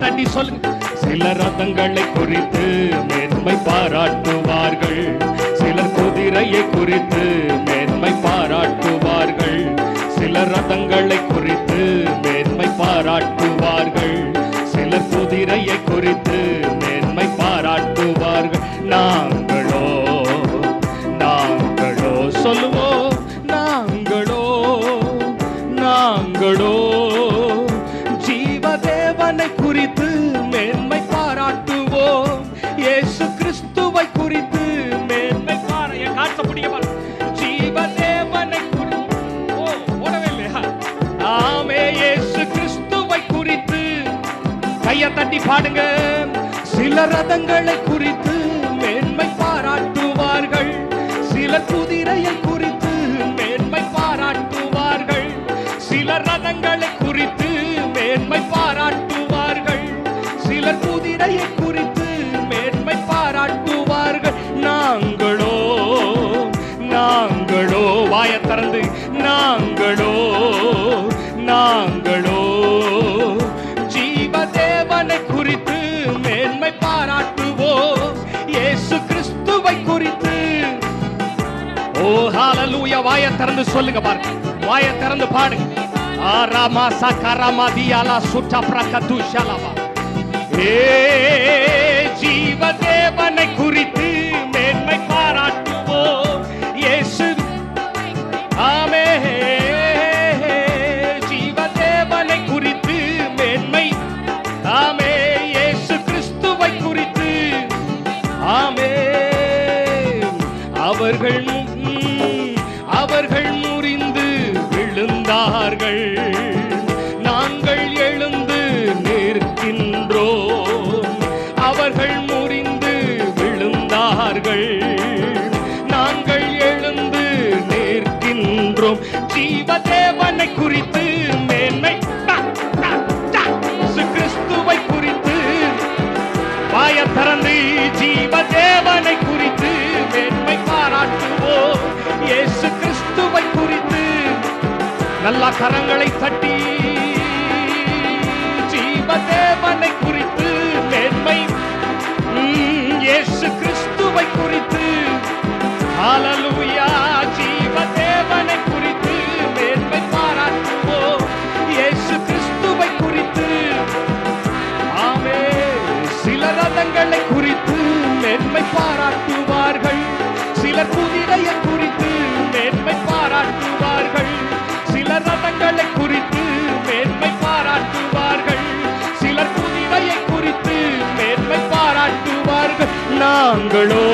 தட்டி சொல்லுங்க. சில ரதங்களை குறித்து மேன்மை பாராட்டுவார்கள். சிலர் குதிரையை குறித்து மேன்மை பாராட்டுவார்கள். சில ரதங்களை குறித்து மேன்மை பாராட்டுவார்கள். சிலர் குதிரையை குறித்து கைய பாடுங்க. சில ரதங்களை குறித்து மேன்மை பாராட்டுவார்கள். சில குதிரையை குறித்து மேன்மை பாராட்டுவார்கள். சில ரதங்களை குறித்து மேன்மை பாராட்டுவார்கள். சில குதிரையை குறித்து மேன்மை பாராட்டுவார்கள். நாங்களோ நாங்களோ வாய திறந்து நாங்களோ. ஹalleluya வாய திறந்து சொல்லுங்க பாருங்க. வாய திறந்து பாடுங்க. ஆராமா சகராமா தியாலா சுட்ட பிரகது ஷலவா ஏ ஜீவதேவனை குறித்து நல்லா கரங்களை தட்டி ஜீவதேவனை குறித்து மேன்மை ம், இயேசு கிறிஸ்துவை குறித்து அலலுயா ஜீவதேவனை குறித்து மேன்மை பாராட்டுவோம் இயேசு கிறிஸ்துவை குறித்து. ஆமே சில ரதங்களை குறித்து மேன்மை பாராட்டுவார்கள் சில குதிரையை குறித்து மேன்மை பாராட்டுவார்கள். சில ரதங்களை குறித்து மேன்மை பாராட்டுவார்கள். சிலர் குதிரையை குறித்து மேன்மை பாராட்டுவார்கள். நாங்களோ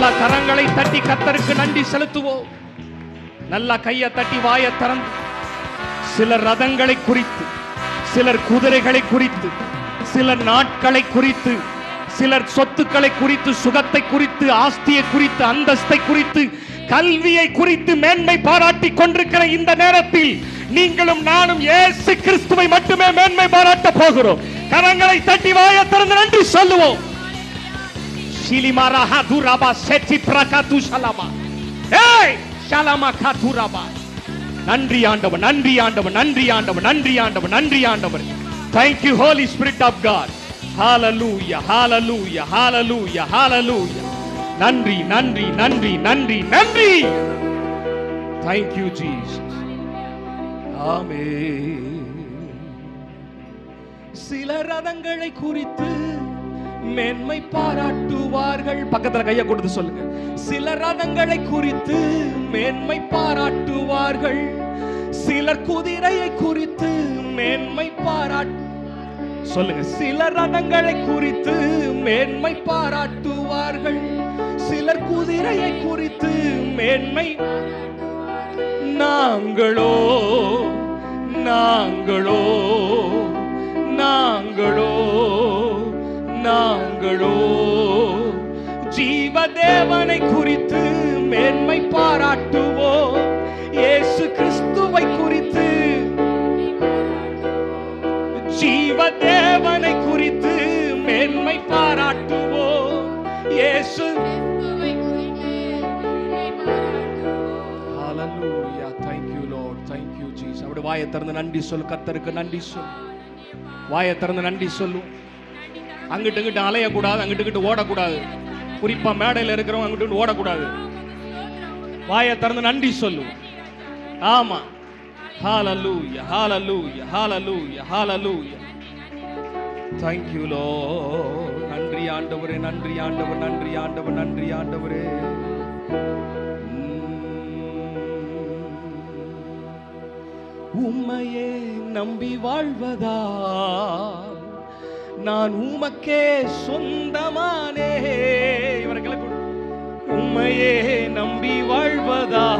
நல்ல கரங்களை தட்டி கத்தருக்கு நன்றி செலுத்துவோம். நல்ல கையை தட்டி வாய திறந்து சிலர் ரதங்களை குறித்து சிலர் குதிரைகளை குறித்து சிலர் நாட்களை குறித்து சிலர் சொத்துக்களை குறித்து சுகத்தை குறித்து ஆஸ்தியை குறித்து அந்தஸ்தை குறித்து கல்வியை குறித்து மேன்மை பாராட்டி கொண்டிருக்கிற இந்த நேரத்தில் நீங்களும் நானும் ஏசு கிறிஸ்துவை மட்டுமே மேன்மை பாராட்ட போகிறோம். கரங்களை தட்டி வாய திறந்து நன்றி சொல்லுவோம். ஷிலிமாரா ஹதுராபா செட்டி பிரகாது ஷலமா ஏய் ஷலமா கதுராபா நன்றி ஆண்டவர் நன்றி ஆண்டவர் நன்றி ஆண்டவர் நன்றி ஆண்டவர் நன்றி ஆண்டவர் thank you holy spirit of god. Hallelujah hallelujah hallelujah hallelujah. நன்றி நன்றி நன்றி நன்றி நன்றி thank you jesus. ஆமென் சில ரதங்களை குறித்து மேன்மை பாராட்டுவார்கள். பக்கத்துல கைய கொடுத்து சொல்லுங்க. சில ரதங்களை குறித்து மேன்மை பாராட்டுவார்கள். சிலர் குதிரையை குறித்து மேன்மை பாராட்டு சொல்லுங்க. சில ரதங்களை குறித்து மேன்மை பாராட்டுவார்கள். சிலர் குதிரையை குறித்து மேன்மை நாங்களோ நாங்களோ நாங்களோ. நாங்களோ? ஜீவதேவனை குறித்து மேன்மை பாராட்டுவோம். இயேசு கிறிஸ்துவை குறித்து ஜீவதேவனை குறித்து மேன்மை பாராட்டுவோம். இயேசு ஹalleluya. Thank you lord. Thank you jesus. அப்படி வாயை திறந்து நன்றி சொல் கர்த்தருக்கு நன்றி சொல் வாயை திறந்து நன்றி சொல்லு. அங்கிட்டு இங்கிட்டு அலையக்கூடாது அங்கிட்டு இங்கிட்டு ஓடக்கூடாது. குறிப்பா மேடையில் இருக்கிறவங்க அங்கிட்டு ஓடக்கூடாது. வாயை திறந்து நன்றி சொல்லு. ஆமா. ஹalleluya hallelujah hallelujah hallelujah thank you lord. நன்றி ஆண்டவரே நன்றி ஆண்டவர் நன்றி ஆண்டவர் நன்றி ஆண்டவரே. உம்மையே நம்பி வாழ்வதா? நான் உமக்கே சொந்தமானே. இவரை கிளப்பி உம்மையே நம்பி வாழ்வதா?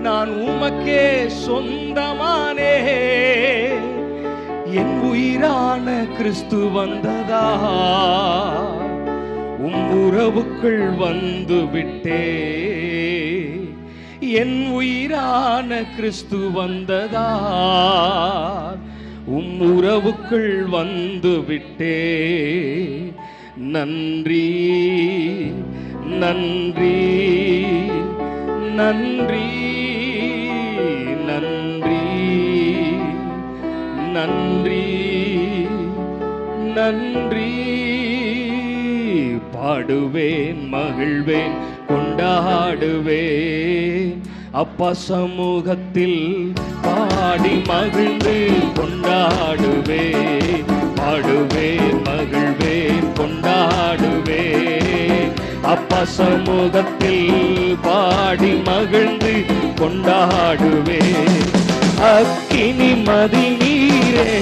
நான் உமக்கே சொந்தமானே. என் உயிரான கிறிஸ்து வந்ததா? உம் உறவுக்குள் வந்து விட்டே. என் உயிரான கிறிஸ்து வந்ததா? உம் உறவுக்குள் வந்து விட்டே. நன்றி நன்றி நன்றி நன்றி நன்றி நன்றி. பாடுவேன் மகிழ்வேன் கொண்டாடுவேன். அப்பா சமூகத்தில் பாடி மகிழ்ந்து கொண்டாடுவே. பாடுவே மகிழ்வே கொண்டாடுவே. அப்பா சமூகத்தில் பாடி மகிழ்ந்து கொண்டாடுவே. அக்கினி மதி நீரே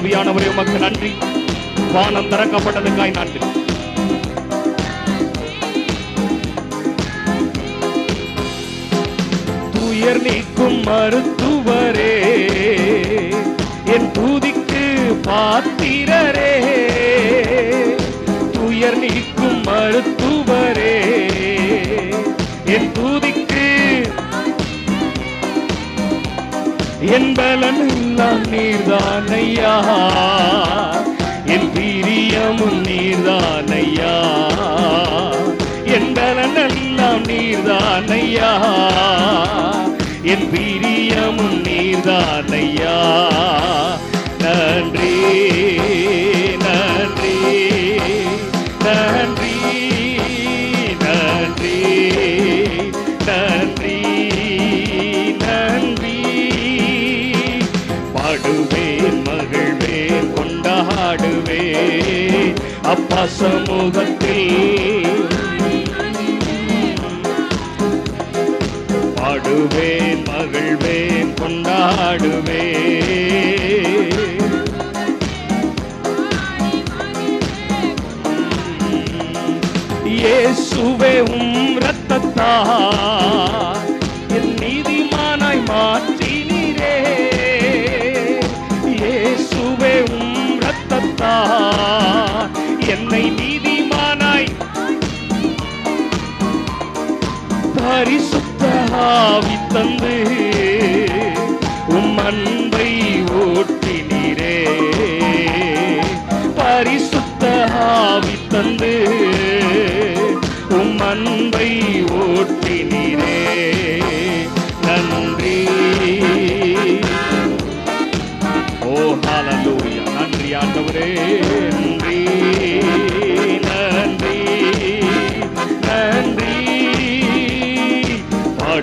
ஆவியானவரே உமக்கு நன்றி. வானம் திறக்கப்பட்டதுக்காய் நன்றி. துயர் நீக்கும் மருத்துவரே என் தூதிக்கு பாத்திரரே. துயர் நீக்கும் மருத்துவரே என் தூதிக்கு என் பலன் எல்லாம் நீர்தானையா? என் பிரியமும் நீர்தான் ஐயா என் பலன் எல்லாம் நீர்தானையா? என் பிரியமும் நீர்தான் ஐயா நன்றி நன்றி நன்றி நன்றி நன்றி. பாடுவேன் மகிழ்வேன் கொண்டாடுவேன் அப்பா சமூகத்தில் பாடுவேன் மகிழ்வேன் கொண்டாடுவேன் இயேசுவே உம் ரத்தத்தா ரத்தத்தா என்னை நீதிமானாய். பரிசுத்த ஆவி தந்து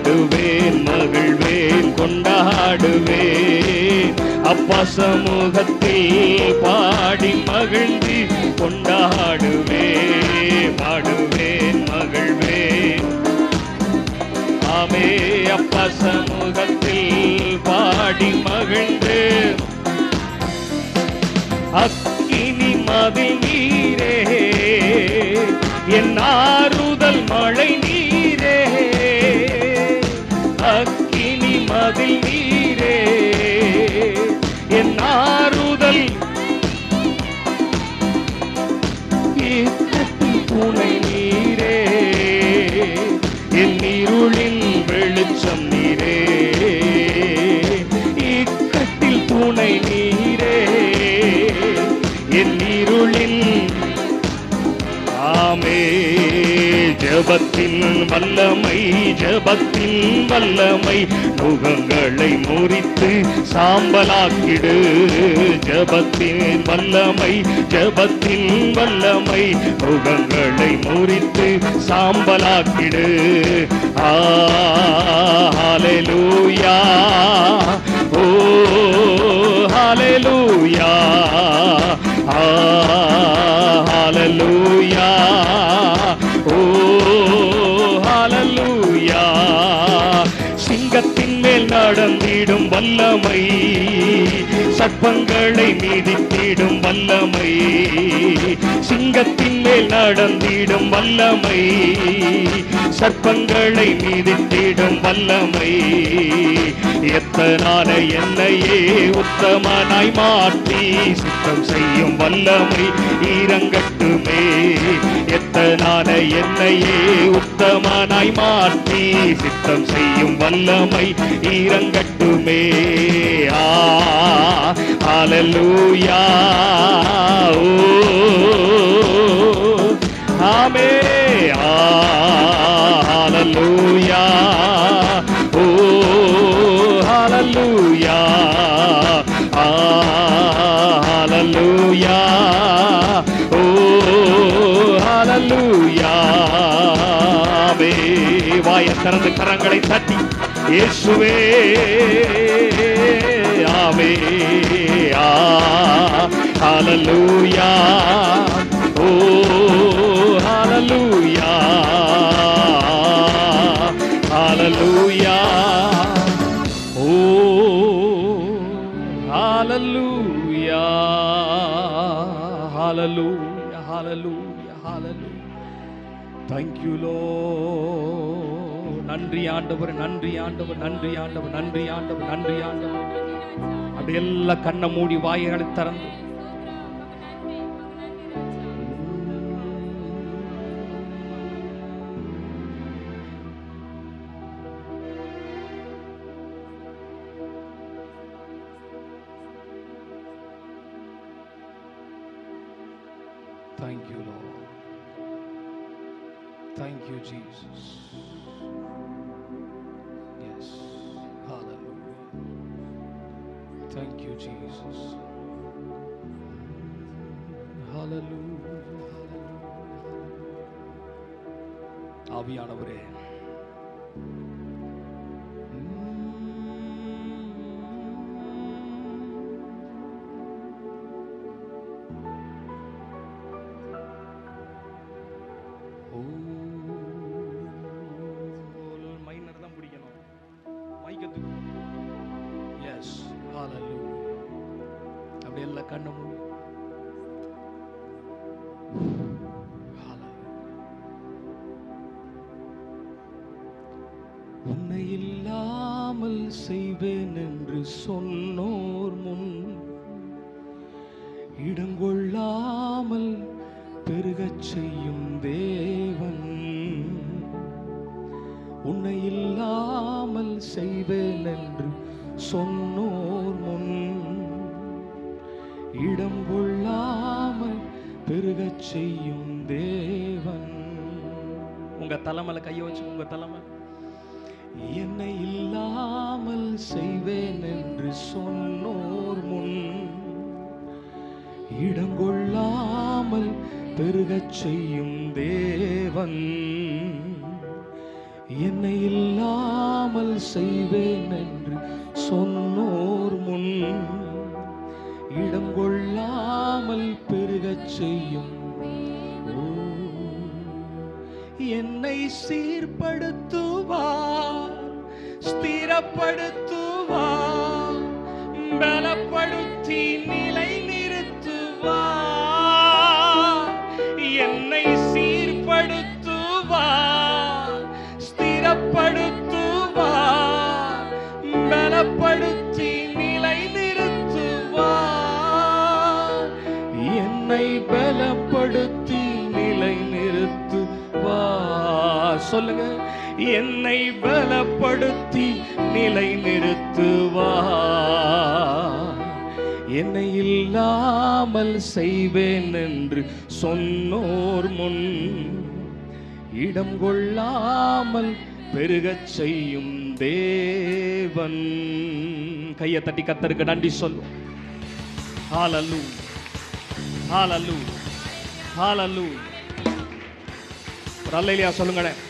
பாடுவேன் மகிழ்வேன் கொண்டாடுவேன் அப்பா சமூகத்தில் பாடி மகிழ்ந்து கொண்டாடுவேன் பாடுவேன் மகிழ்வேன் ஆமே அப்பா சமூகத்தில் பாடி மகிழ்ந்து. அக்கினி மதில் நீரே என் ஆறுதல் மழை நீர் அக்கினி நீரே. என் ஆறுதல் ஈர்க்கத்தில் துணை நீரே. என் இருளின் வெளிச்சம் நீரே. ஜபத்தின் வல்லமை ஜபத்தின் வல்லமை. முகங்களை முறித்து சாம்பலாக்கிடு. ஜபத்தின் வல்லமை ஜபத்தின் வல்லமை. முகங்களை முறித்து சாம்பலாக்கிடு. ஆலூயா ஹalleluya. ஓ ஹalleluya. ஆ நடந்திடும் வல்லமை. சர்ப்பங்களை மீதித்திடும் வல்லமை. சிங்கத்தின் மேல் நடந்திடும் வல்லமை. சர்ப்பங்களை மீதித்திடும் வல்லமை. எத்தனான என்னையே உத்தமனாய் மாற்றி சுத்தம் செய்யும் வல்லமை ஈரங்கட்டுமே. எத்தனான என்னையே உத்தமனாய் மாற்றி சித்தம் செய்யும் வல்லமை ஈரங்கட்டுமே முழங்கட்டுமே ஆலலூயா ஓ ஆமே ஆலலூயா ஓ ஆலலூயா ஆலலூயா ஓ ஆலலூயா வாய திறந்து கரங்களை இயேசுவே ஆமே ஆ ஹalleluya ஓ ஹalleluya ஹalleluya ஓ ஹalleluya hallelujah hallelujah hallelujah thank you lord நன்றி ஆண்டவர் நன்றி ஆண்டவர் நன்றி ஆண்டவர் நன்றி ஆண்டவர் நன்றி ஆண்டவர். அப்படி எல்லாம் கண்ணை மூடி வாய்களை திறந்து. ஆவியானவரே செய்வேன் என்று சொன்னோர் முன் இடங்கொள்ளாமல் பெருகச் செய்யும் தேவன். உன்னை இல்லாமல் செய்வேன் என்று சொன்னோர் முன் இடம் கொள்ளாமல் பெருகச் செய்யும் தேவன். உங்க தலைமையில கைய வச்சு உங்க தலைமை என்னை இல்லாமல் செய்வேன் என்று சொன்னோர் முன். இடங்கொள்ளாமல் பெருகச் செய்யும் தேவன். என்னை இல்லாமல் செய்வேன் என்று சொன்னோர் முன். இடம் கொள்ளாமல் பெருகச் செய்யும் என்னை சீர்படுத்தும். சீர்படுத்துவார் ஸ்திரப்படுத்துவார். பலப்படுத்தி நிலை நிறுத்துவார் என்னை சீர்படுத்துவார். ஸ்திரப்படுத்துவார். பலப்படுத்தி நிலை நிறுத்துவார் என்னை பலப்படுத்தி நிலை நிறுத்துவார் சொல்லுங்க. என்னை பலப்படுத்தி நிலை நிறுத்துவா என்னை இல்லாமல் செய்வேன் என்று சொன்னோர் முன் இடம் கொள்ளாமல் பெருகச் செய்யும் தேவன். கையை தட்டி கத்தருக்கு நன்றி சொல்லு ஹாலல்லு ஹாலல்லு ஹாலல்லு சொல்லுங்களேன்.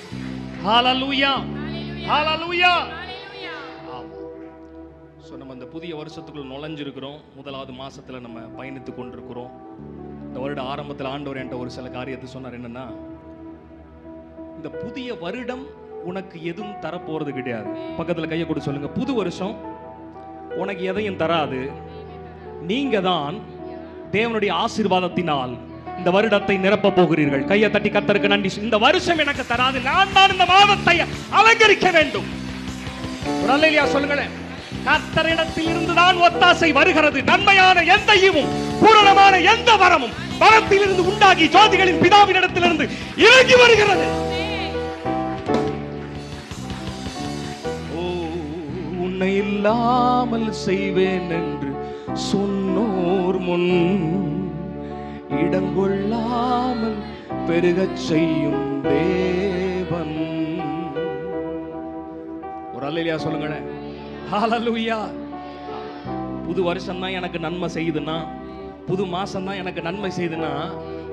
ஹாலல்லூயா ஹாலல்லூயா ஸோ நம்ம இந்த புதிய வருஷத்துக்குள்ள நுழைஞ்சிருக்கிறோம். முதலாவது மாசத்துல நம்ம பயணித்து கொண்டிருக்கிறோம். இந்த வருட ஆரம்பத்தில் ஆண்டவர் என்கிட்ட ஒரு சில காரியத்தை சொன்னார். என்னன்னா இந்த புதிய வருடம் உனக்கு எதுவும் தரப்போறது கிடையாது. பக்கத்துல கையை கொடு சொல்லுங்க. புது வருஷம் உனக்கு எதையும் தராது. நீங்க தான் தேவனுடைய ஆசீர்வாதத்தினால் இந்த வருடத்தை நிரப்ப போகிறீர்கள். கையை தட்டி கத்தருக்கு நன்றி. இந்த வருஷம் எனக்கு தராது. நான் தான் இந்த மாதத்தை அலங்கரிக்க வேண்டும். சொல்லுங்களேன்? கத்தரிடத்தில் இருந்துதான் ஒத்தாசை வருகிறது. நன்மையான எந்த ஈவும் பூரணமான எந்த வரமும் வரத்திலிருந்து உண்டாகி ஜோதிகளின் பிதாவினிடத்திலிருந்து இறங்கி வருகிறது. ஓ உன்னை இல்லாமல் செய்வேன் என்று சொன்னோர் முன் இடங்கொள்ளாமல் பெருகச் செய்யும் தேவன். ஒரு அல்லையா சொல்லுங்களேன். ஹalleluya. புது வருஷம் தான் எனக்கு நன்மை செய்யுதுன்னா புது மாசம் தான் எனக்கு நன்மை செய்யுதுன்னா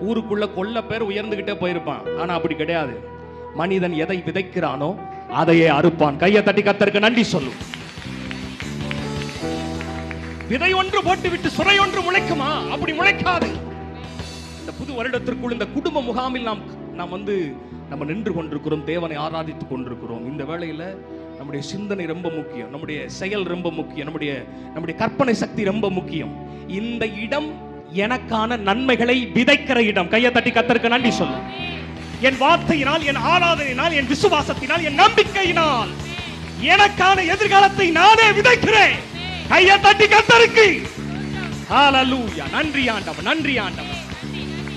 ஊருக்குள்ள கொல்ல பேர் உயர்ந்துகிட்டே போயிருப்பான். ஆனா அப்படி கிடையாது. மனிதன் எதை விதைக்கிறானோ அதையே அறுப்பான். கையை தட்டி கத்தருக்கு நன்றி சொல்லும் விதை ஒன்று போட்டு விட்டு சுரை ஒன்று முளைக்குமா? அப்படி முளைக்காது. புது வருடத்திற்குள் இந்த குடும்ப முகாமில் நாம் நாம் வந்து நம்ம நின்று கொண்டிருக்கிறோம் தேவனை ஆராதித்துக் கொண்டிருக்கிறோம். இந்த வேளையில நம்முடைய சிந்தனை ரொம்ப முக்கியம். நம்முடைய செயல் ரொம்ப முக்கியம். நம்முடைய நம்முடைய கற்பனை சக்தி ரொம்ப முக்கியம். இந்த இடம் எனக்கான நன்மைகளை விதைக்கிற இடம். கையை தட்டி கத்தருக்கு நன்றி சொல்லும் என் வார்த்தையினால் என் ஆராதனையினால் என் விசுவாசத்தினால் என் நம்பிக்கையினால் எனக்கான எதிர்காலத்தை நானே விதைக்கிறேன். கையை தட்டி கத்தருக்கு. நன்றி ஆண்டவன் நன்றி ஆண்டவன்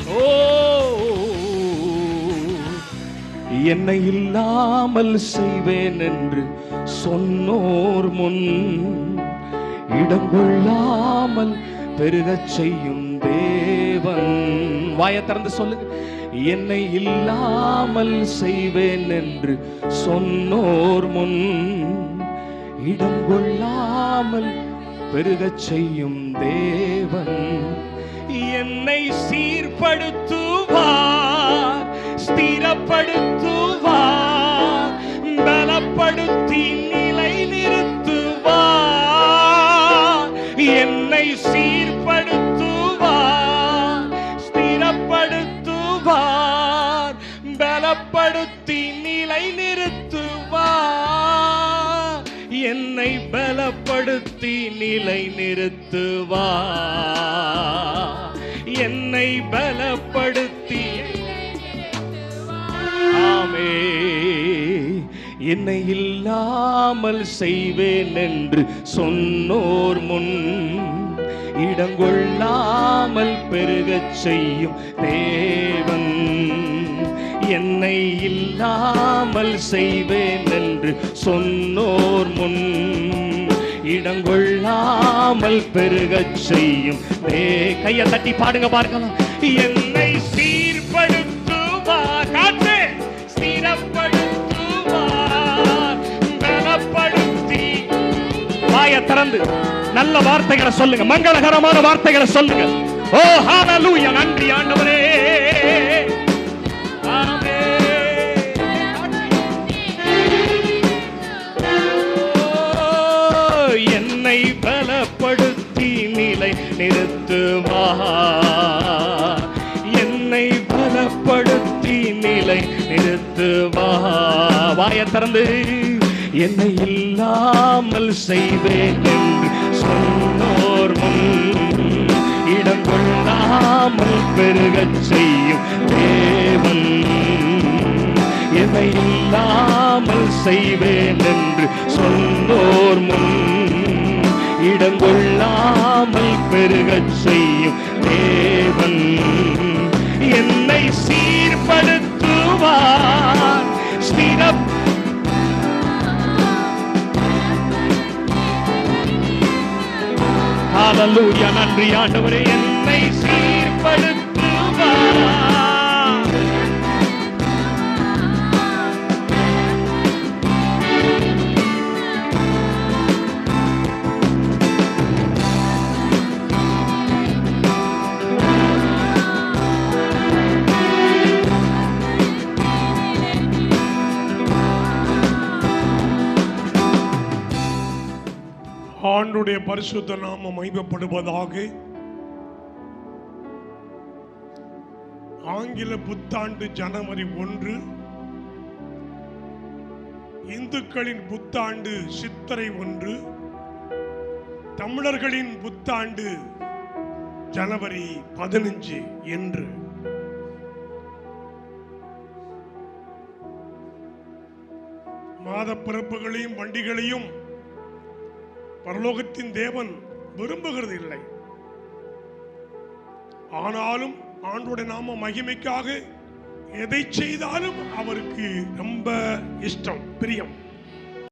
ஓ என்னை இல்லாமல் செய்வேன் என்று சொன்னோர் முன் இடம் கொள்ளாமல் பெருகச் செய்யும் தேவன். வாய திறந்து சொல்லுங்க. என்னை இல்லாமல் செய்வேன் என்று சொன்னோர் முன் இடம் கொள்ளாமல் பெருகச் செய்யும் தேவன். என்னை சீர்படுத்துவார் ஸ்திரப்படுத்துவார் பலப்படுத்தி நிலை நிறுத்துவார் என்னை சீர்படுத்துவார் ஸ்திரப்படுத்துவார் பலப்படுத்தி நிலை நிறுத்துவார் பலப்படுத்தி நிலை நிறுத்துவா என்னை பலப்படுத்தி ஆமே என்னை இல்லாமல் செய்வேன் என்று சொன்னோர் முன் இடங்கொள்ளாமல் பெருகச் செய்யும் தேவன். என்னை இல்லாமல் செய்வேன் என்று சொன்னோர் முன் இடங்கொள்ளாமல் பெருகச் செய்யும். கையை தட்டி பாடுங்க பார்க்கலாம் என்னை சீர்படுத்துவார் காற்று ஸ்திரப்படுத்துவார் பலப்படுத்தி வாய திறந்து நல்ல வார்த்தைகளை சொல்லுங்க. மங்களகரமான வார்த்தைகளை சொல்லுங்க. ஓ ஹalleluya நன்றி ஆண்டவரே. திறந்து என்னை இல்லாமல் செய்வேன் என்று சொன்னோர் முன். இடம் கொள்ளாமல் பெருகச் செய்யும் தேவன். என்னை இல்லாமல் செய்வேன் என்று சொன்னோர் முன். இடம் கொள்ளாமல் பெருகச் செய்யும் ஹalleluya நன்றி ஆண்டவரே என்னை சீர்படுத்துவார் கர்த்தருடைய பரிசுத்த நாம மைபப்படுவதாக ஆங்கில புத்தாண்டு ஜனவரி ஒன்று. இந்துக்களின் புத்தாண்டு சித்திரை ஒன்று. தமிழர்களின் புத்தாண்டு ஜனவரி பதினஞ்சு என்று. மாத பிறப்புகளையும் வண்டிகளையும் பரலோகத்தின் தேவன் விரும்புகிறது இல்லை. ஆனாலும் ஆண்டோட நாம மகிமைக்காக எதை செய்தாலும் அவருக்கு ரொம்ப இஷ்டம் பிரியம்.